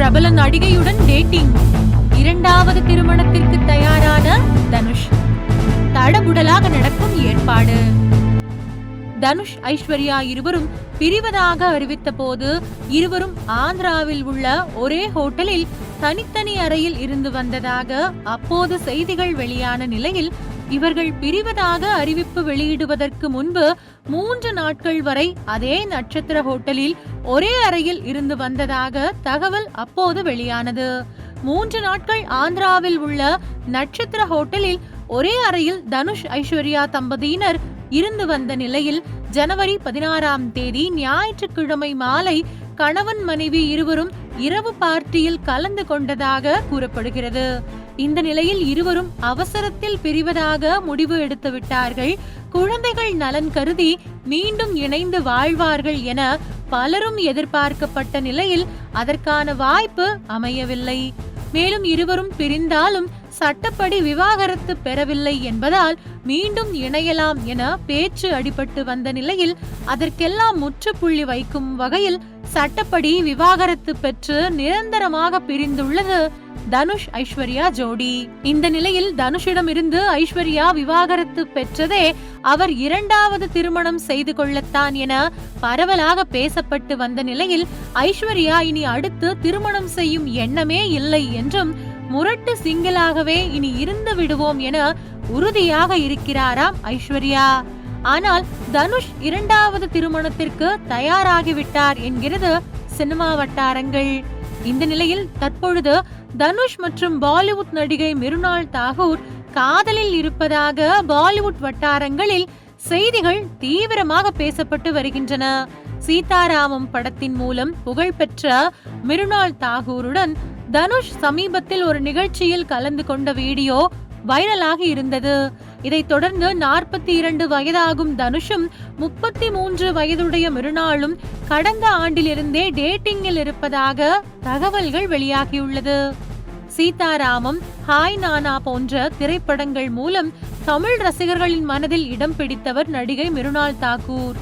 பிரபல நடிகையுடன் டேட்டிங் இரண்டாவது திருமணத்திற்கு தயாரான தனுஷ். தடபுடலாக நடக்கும் ஏற்பாடு. தனுஷ் ஐஸ்வர்யா இருவரும் பிரிவதாக அறிவித்த போது இருவரும் ஆந்திராவில் உள்ள ஒரே ஹோட்டலில் தனித்தனி அறையில் இருந்து வந்ததாக அப்போது செய்திகள் வெளியான நிலையில் இவர்கள் பிரிவதாக அறிவிப்பு வெளியிடுவதற்கு முன்பு மூன்று நாட்கள் வரை அதே நட்சத்திர ஹோட்டலில் ஒரே அறையில் இருந்து வந்ததாக தகவல் அப்போது வெளியானது. மூன்று நாட்கள் ஆந்திராவில் உள்ள நட்சத்திர ஹோட்டலில் ஒரே அறையில் தனுஷ் ஐஸ்வர்யா தம்பதியினர் இருந்து வந்த நிலையில் ஜனவரி பதினாறாம் தேதி ஞாயிற்றுக்கிழமை மாலை கணவன் மனைவி இருவரும் இரவு பார்ட்டியில் கலந்து கொண்டதாக கூறப்படுகிறது. இந்த நிலையில் இருவரும் அவசரத்தில் பிரிவதாக முடிவு எடுத்து விட்டார்கள். குழந்தைகள் நலன் கருதி மீண்டும் இணைந்து வாழ்வார்கள் என பலரும் எதிர்பார்க்கப்பட்ட நிலையில் அதற்கான வாய்ப்பு அமையவில்லை. மேலும் இருவரும் பிரிந்தாலும் சட்டப்படி விவாகரத்து பெறவில்லை என்பதால் மீண்டும் இணையலாம் என பேச்சு அடிபட்டு வந்த நிலையில் அதற்கெல்லாம் முற்றுப்புள்ளி வைக்கும் வகையில் சட்டப்படி விவாகரத்து பெற்று நிரந்தரமாக பிரிந்துள்ளது தனுஷ் ஐஸ்வர்யா ஜோடி. இந்த நிலையில் தனுஷிடம் இருந்து ஐஸ்வர்யா விவாகரத்து பெற்றதே அவர் இரண்டாவது திருமணம் செய்து கொள்ளத்தான் என பரவலாக பேசப்பட்டு வந்த நிலையில் ஐஸ்வர்யா இனி அடுத்து திருமணம் செய்யும் எண்ணமே இல்லை என்றும் முரட்டு சிங்கிளாகவே இனி இருந்து விடுவோம் என உறுதியாக இருக்கிறாராம் ஐஸ்வர்யா. ஆனால் தனுஷ் இரண்டாவது திருமணத்திற்கு தயாராகிவிட்டார் என்கிறது சினிமா வட்டாரங்கள். இந்த நிலையில் தற்பொழுது தனுஷ் மற்றும் பாலிவுட் நடிகை மிருனால் தாகூர் காதலில் இருப்பதாக பாலிவுட் வட்டாரங்களில் செய்திகள் தீவிரமாக பேசப்பட்டு வருகின்றன. சீதாராமம் படத்தின் மூலம் புகழ்பெற்ற மிருனால் தாகூருடன் தனுஷ் சமீபத்தில் ஒரு நிகழ்ச்சியில் கலந்து கொண்ட வீடியோ வைரலாகி இருந்தது. இதைத் தொடர்ந்து நாற்பத்தி இரண்டு வயதாகும் தனுஷும் முப்பத்தி மூன்று வயதுடைய மிருனாளும் கடந்த ஆண்டிலிருந்தே டேட்டிங்கில் இருப்பதாக தகவல்கள் வெளியாகியுள்ளது. சீதாராமம் ஹாய் நானா போன்ற திரைப்படங்கள் மூலம் தமிழ் ரசிகர்களின் மனதில் இடம் பிடித்தவர் நடிகை மிருனால் தாக்கூர்.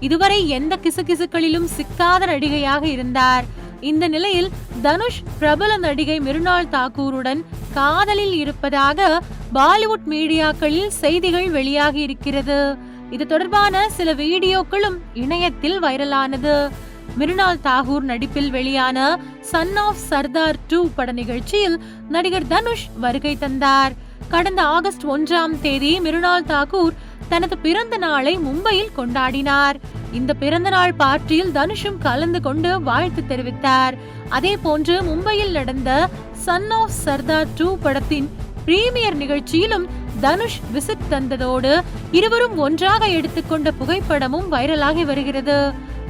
இதுவரை எந்த கிசுகிசுக்களிலும் சிக்காத நடிகையாக இருந்தார். இந்த நிலையில் தனுஷ் பிரபல நடிகை மிருனால் தாக்கூருடன் காதலில் இருப்பதாக பாலிவுட் மீடியாக்களில் செய்திகள் வெளியாகி இருக்கிறது. இது தொடர்பான சில வீடியோக்களும் இணையத்தில் வைரலானது. மிருனால் தாகூர் நடிப்பில் வெளியான சன் ஆஃப் சர்தார் டூ பட நிகழ்ச்சியில் நடிகர் தனுஷ் வருகை தந்தார். கடந்த ஆகஸ்ட் ஒன்றாம் தேதி மிருனால் தாகூர் தனது பிறந்த நாளை மும்பையில் கொண்டாடினார். இந்த பிறந்த நாள் பார்ட்டியில் தனுஷும் கலந்து கொண்டு வாழ்த்து தெரிவித்தார். அதே போன்று மும்பையில் நடந்த சன் ஆஃப் சர்தார் டூ படத்தின் பிரீமியர் நிகழ்ச்சியிலும் தனுஷ் விசிட் தந்ததோடு இருவரும் ஒன்றாக எடுத்துக்கொண்ட புகைப்படமும் வைரலாகி வருகிறது.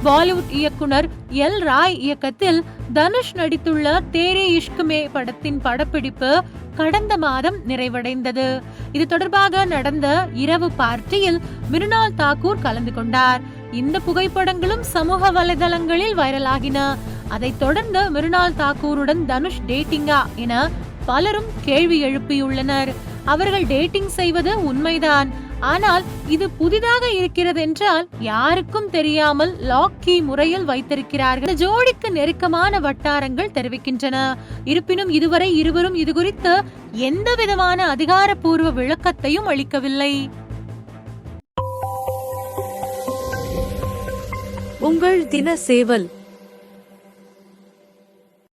பாலிவுட் இயக்குனர் எல் ராய் இயக்கத்தில் தனுஷ் நடித்துள்ள தேரே இஷ்குமே படத்தின் படப்பிடிப்பு கடந்த மாதம் நிறைவடைந்தது. இது தொடர்பாக நடந்த இரவு பார்ட்டியில் மிருனால் தாக்கூர் கலந்து கொண்டார். இந்த புகைப்படங்களும் சமூக வலைதளங்களில் வைரலாகின. அதைத் தொடர்ந்து மிருனால் தாக்கூருடன் தனுஷ் டேட்டிங்கா என பலரும் கேள்வி எழுப்பியுள்ளனர். அவர்கள் டேட்டிங் செய்வது உண்மைதான். ஆனால் இது புதிதாக இருக்கிறது என்றால் யாருக்கும் தெரியாமல் லாக் கீ முறையில் வைத்திருக்கிறார்கள். ஜோடிக்கு நெருக்கமான வட்டாரங்கள் தெரிவிக்கின்றன. இருப்பினும் இதுவரை இருவரும் இது குறித்து எந்த விதமான அதிகாரப்பூர்வ விளக்கத்தையும் அளிக்கவில்லை. உங்கள் தின சேவல்